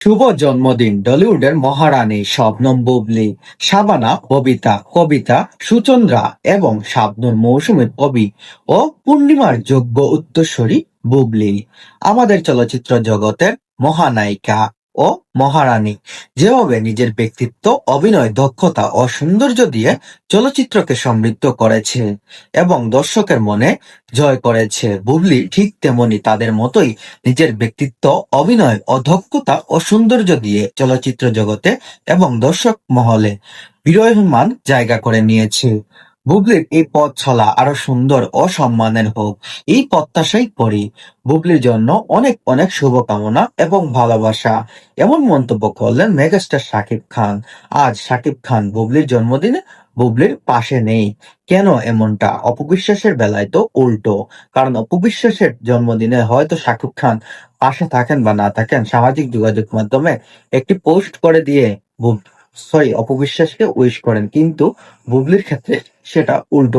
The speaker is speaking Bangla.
শুভ জন্মদিন, ডলিউডের মহারানী শবনম বুবলি সাবানা কবিতা কবিতা সুচন্দ্রা এবং শাবনুর মৌসুমীর কবি ও পূর্ণিমার যোগ্য উত্তরস্বরী বুবলি। আমাদের চলচ্চিত্র জগতের মহানায়িকা। ও মহারানী। যেভাবে নিজের ব্যক্তিত্ব, অভিনয়, দক্ষতা ও সৌন্দর্য দিয়ে চলচ্চিত্রকে সমৃদ্ধ করেছে এবং দর্শকের মনে জয় করেছে, বুবলি ঠিক তেমনি তাদের মতোই নিজের ব্যক্তিত্ব, অভিনয় ও দক্ষতা ও সৌন্দর্য দিয়ে চলচ্চিত্র জগতে এবং দর্শক মহলে বিরাজমান জায়গা করে নিয়েছে। বুবলির এই পথ চলা আরও সুন্দর ও সম্মানের হোক, এই প্রত্যাশাই করি। বুবলির জন্য অনেক অনেক শুভকামনা এবং ভালোবাসা। এমন মন্তব্য করলেন মেগাস্টার শাকিব খান। আজ শাকিব খান বুবলির জন্মদিনে বুবলির পাশে নেই। কেন এমনটা? অপবিশ্বাসের বেলায় তো উল্টো। কারণ অপবিশ্বাসের জন্মদিনে হয়তো শাকিব খান পাশে থাকেন বা না থাকেন সামাজিক যোগাযোগ মাধ্যমে একটি পোস্ট করে দিয়ে সরি, অপবিশ্বাসকে উইশ করেন। কিন্তু বুবলির ক্ষেত্রে সেটা উল্টো